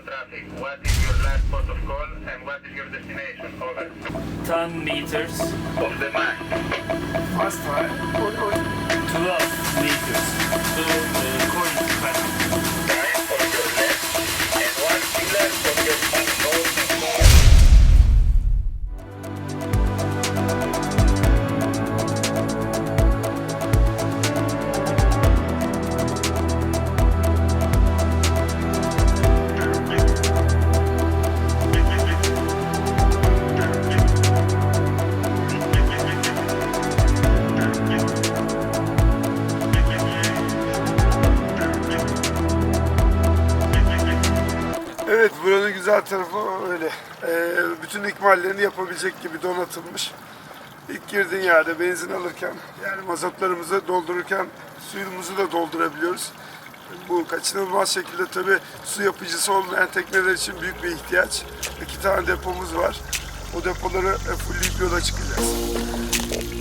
radio traffic. What is your last port of call and what is your destination? Over. 10 meters, Of the mast. Fast var. O, o, 12 meters ikmallerini yapabilecek gibi donatılmış. İlk girdiğin yerde benzin alırken yani mazotlarımızı doldururken suyumuzu da doldurabiliyoruz. Bu kaçınılmaz şekilde tabi su yapıcısı olmayan tekneler için büyük bir ihtiyaç. İki tane depomuz var. O depoları e, fullleyip yola çıkacağız.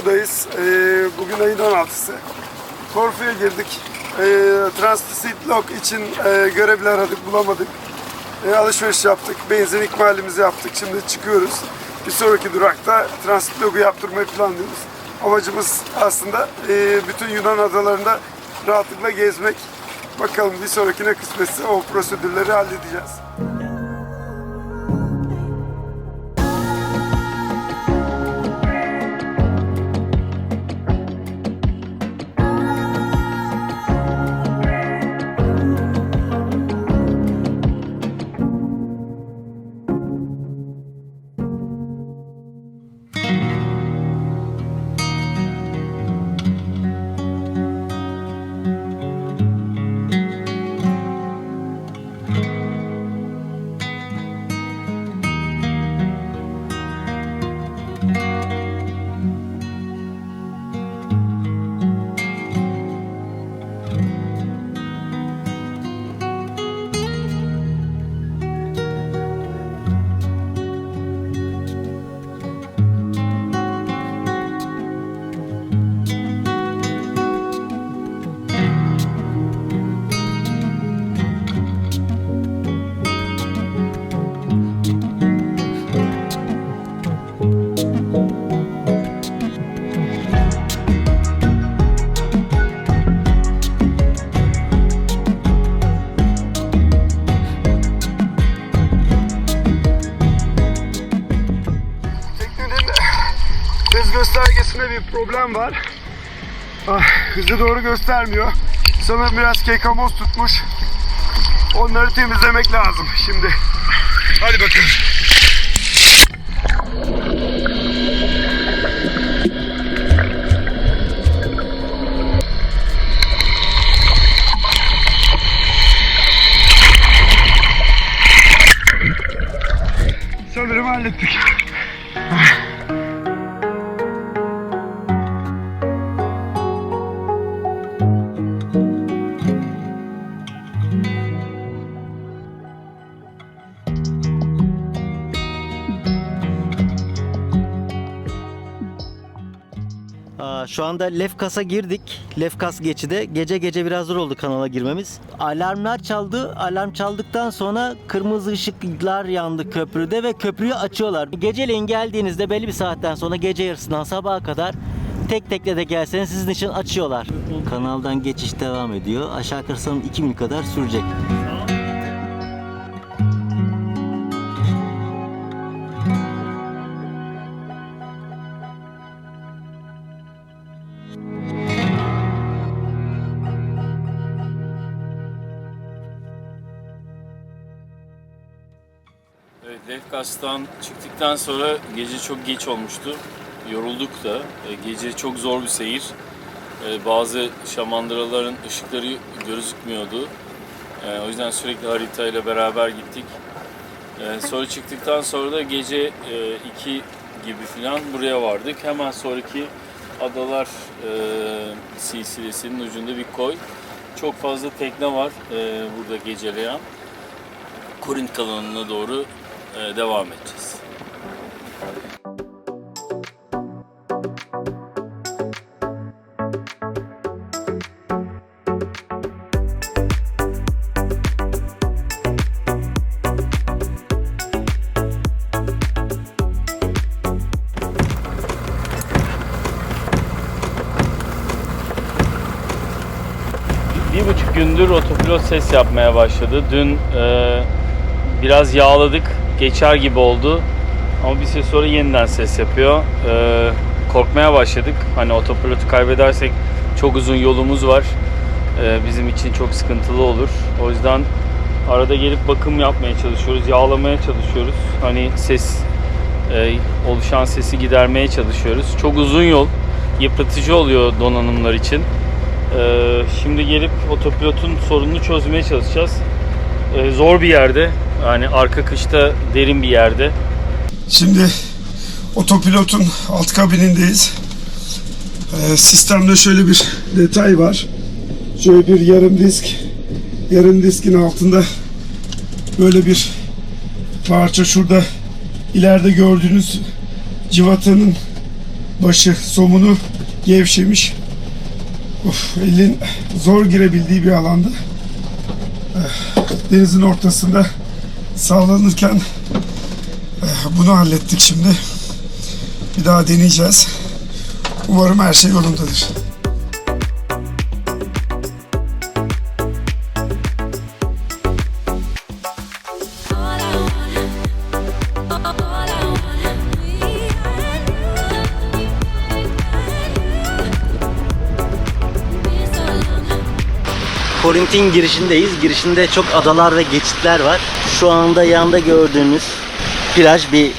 Korfu'dayız. E, bugün ayın 16'sı. Korfu'ya girdik. E, Transit Lock için e, görevli aradık, bulamadık. E, alışveriş yaptık, benzin ikmalimizi yaptık. Şimdi çıkıyoruz. Bir sonraki durakta Transit Lock'u yaptırmayı planlıyoruz. Amacımız aslında e, bütün Yunan adalarında rahatlıkla gezmek. Bakalım bir sonrakine kısmetse o prosedürleri halledeceğiz. Problem var. Ah, hızı doğru göstermiyor. Sanırım biraz kekamoz tutmuş. Onları temizlemek lazım şimdi. Hadi bakalım. Sanırım hallettik. Şu anda Lefkas'a girdik. Lefkas geçide. Gece gece biraz zor oldu kanala girmemiz. Alarmlar çaldı. Alarm çaldıktan sonra kırmızı ışıklar yandı köprüde ve köprüyü açıyorlar. Geceleyin geldiğinizde belli bir saatten sonra gece yarısından sabaha kadar tek tekle de gelseniz sizin için açıyorlar. Kanaldan geçiş devam ediyor. Aşağı sanırım 2 mil kadar sürecek. Lefkas'tan çıktıktan sonra gece çok geç olmuştu. Yorulduk da. E, Gece çok zor bir seyir. E, Bazı şamandıraların ışıkları gözükmüyordu. E, O yüzden sürekli haritayla beraber gittik. Sonra çıktıktan sonra da gece 2 gibi falan buraya vardık. Hemen sonraki adalar silsilesinin ucunda bir koy. Çok fazla tekne var burada geceleyen. Korint kalanına doğru devam edeceğiz. Bir buçuk gündür otopilot ses yapmaya başladı. Dün e, biraz yağladık, geçer gibi oldu. Ama bir süre sonra yeniden ses yapıyor. E, korkmaya başladık. Hani otopilotu kaybedersek çok uzun yolumuz var. E, bizim için çok sıkıntılı olur. O yüzden arada gelip bakım yapmaya çalışıyoruz, yağlamaya çalışıyoruz. Hani ses e, oluşan sesi gidermeye çalışıyoruz. Çok uzun yol, yıpratıcı oluyor donanımlar için. Ee, şimdi gelip otopilotun sorununu çözmeye çalışacağız. Ee, zor bir yerde, yani arka kışta derin bir yerde. Şimdi otopilotun alt kabinindeyiz. Ee, sistemde şöyle bir detay var. Şöyle bir yarım disk. Yarım diskin altında böyle bir parça şurada ileride gördüğünüz civatanın başı somunu gevşemiş. Of, elin zor girebildiği bir alanda. Eh, Denizin ortasında sallanırken eh, bunu hallettik şimdi. Bir daha deneyeceğiz. Umarım her şey yolundadır. Korint'in girişindeyiz. Girişinde çok adalar ve geçitler var. Şu anda yanda gördüğünüz plaj bir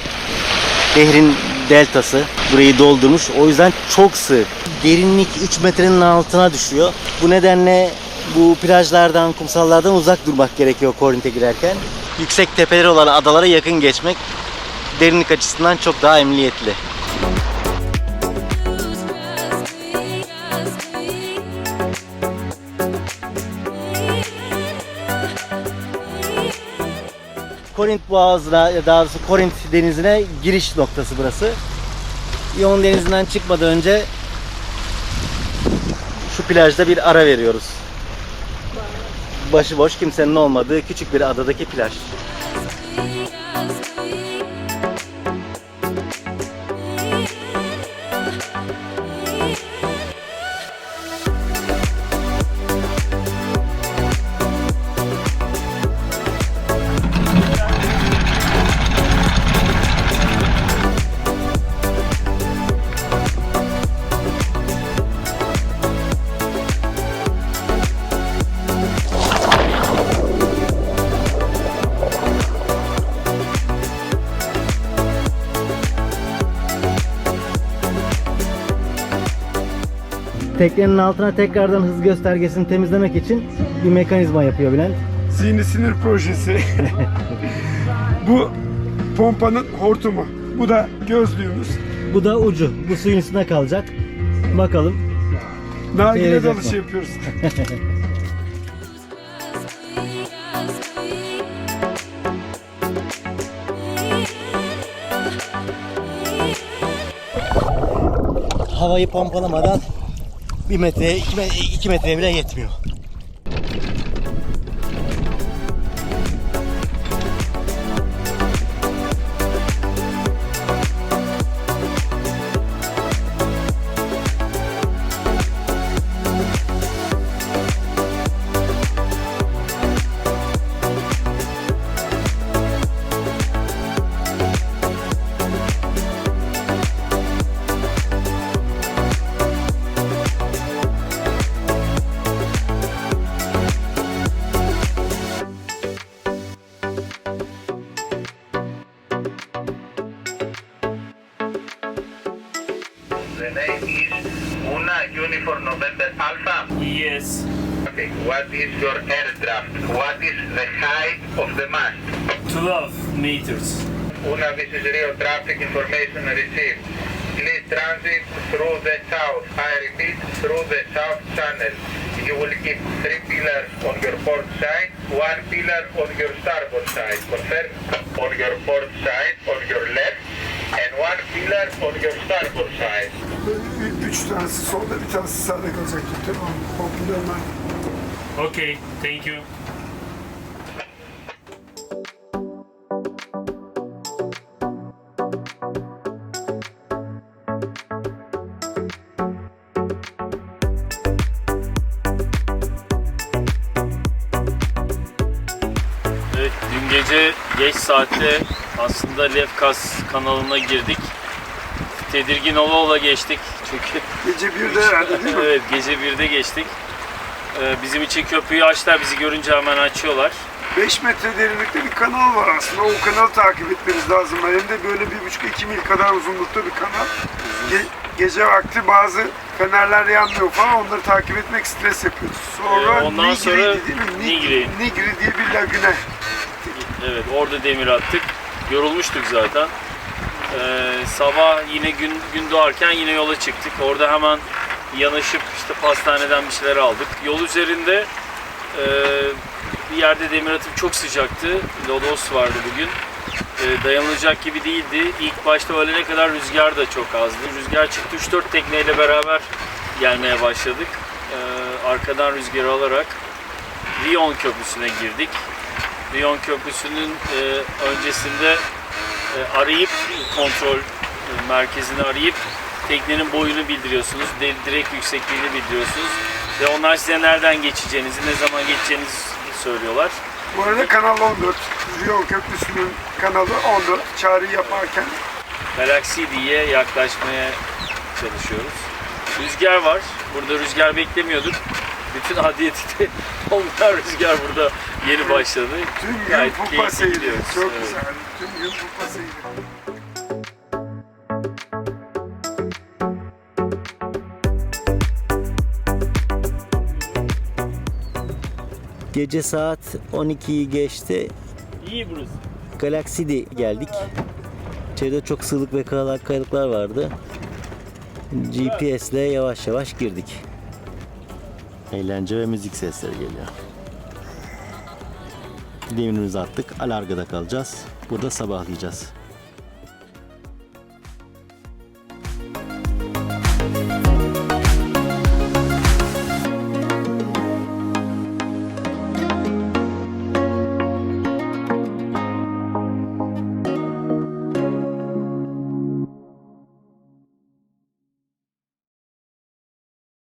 nehrin deltası. Burayı doldurmuş. O yüzden çok sığ. Derinlik 3 metrenin altına düşüyor. Bu nedenle bu plajlardan, kumsallardan uzak durmak gerekiyor Korint'e girerken. Yüksek tepeleri olan adalara yakın geçmek derinlik açısından çok daha emniyetli. Korint Boğazı'na daha doğrusu Korint denizine giriş noktası burası. İyon denizinden çıkmadan önce şu plajda bir ara veriyoruz. Başıboş kimsenin olmadığı küçük bir adadaki plaj. Teknenin altına tekrardan hız göstergesini temizlemek için bir mekanizma yapıyor Bülent. Zihni sinir projesi. Bu pompanın hortumu. Bu da gözlüğümüz. Bu da ucu. Bu suyun üstüne kalacak. Bakalım. Nargile Seyredecek dalışı mi? yapıyoruz. Havayı pompalamadan bir metreye, iki, me- iki metreye bile yetmiyor. Uniform November Alpha. Yes. Okay, What is your aircraft? What is the height of the mast? 12 meters. Una, this is real traffic information received. Please transit through the south. I repeat, through the south channel. You will keep three pillars on your port side, one pillar on your starboard side. Confirm on your port side, on your left, and one pillar on your starboard side. Üç tanesi solda, bir tanesi sağda kalacak. Tamam? Komple Okay, thank you. Evet, dün gece geç saatte aslında Lefkas kanalına girdik. Tedirgin ola ola geçtik çünkü Gece birde herhalde değil mi? evet gece 1'de geçtik. Ee, bizim için köprüyü açtılar. Bizi görünce hemen açıyorlar. 5 metre derinlikte bir kanal var aslında. O kanalı takip etmeniz lazım. Hem de böyle 1,5-2 mil kadar uzunlukta bir kanal. Ge- gece vakti bazı fenerler yanmıyor falan. Onları takip etmek stres yapıyor. Sonra Ee, ondan Nigri'ydi sonra değil mi? Nigri. Nigri diye bir lagüne. Evet orada demir attık. Yorulmuştuk zaten. Ee, sabah yine gün gün doğarken yine yola çıktık. Orada hemen yanaşıp işte pastaneden bir şeyler aldık. Yol üzerinde e, bir yerde demir atıp çok sıcaktı. Lodos vardı bugün. E, dayanılacak gibi değildi. İlk başta öğlene kadar rüzgar da çok azdı. Rüzgar çıktı 3-4 tekneyle beraber gelmeye başladık. E, arkadan rüzgarı alarak Rion Köprüsü'ne girdik. Rion Köprüsü'nün e, öncesinde e, arayıp kontrol e, merkezini arayıp teknenin boyunu bildiriyorsunuz, direkt yüksekliğini bildiriyorsunuz ve onlar size nereden geçeceğinizi, ne zaman geçeceğinizi söylüyorlar. Bu arada kanal 14. Riyon Köprüsü'nün kanalı 14. Çağrı yaparken Galaxy diye yaklaşmaya çalışıyoruz. Rüzgar var. Burada rüzgar beklemiyorduk. Bütün adiyeti olmayan rüzgar burada yeni başladı. tüm gün Gayet pupa keyifli seyri. Çok Evet. güzel. Tüm gün pupa seyri. Gece saat 12'yi geçti. İyi burası. Galaxy geldik. İçeride çok sığlık ve kayalık kayalıklar vardı. GPS ile yavaş yavaş girdik. Eğlence ve müzik sesleri geliyor. Demirimizi attık. Alarga'da kalacağız. Burada sabahlayacağız.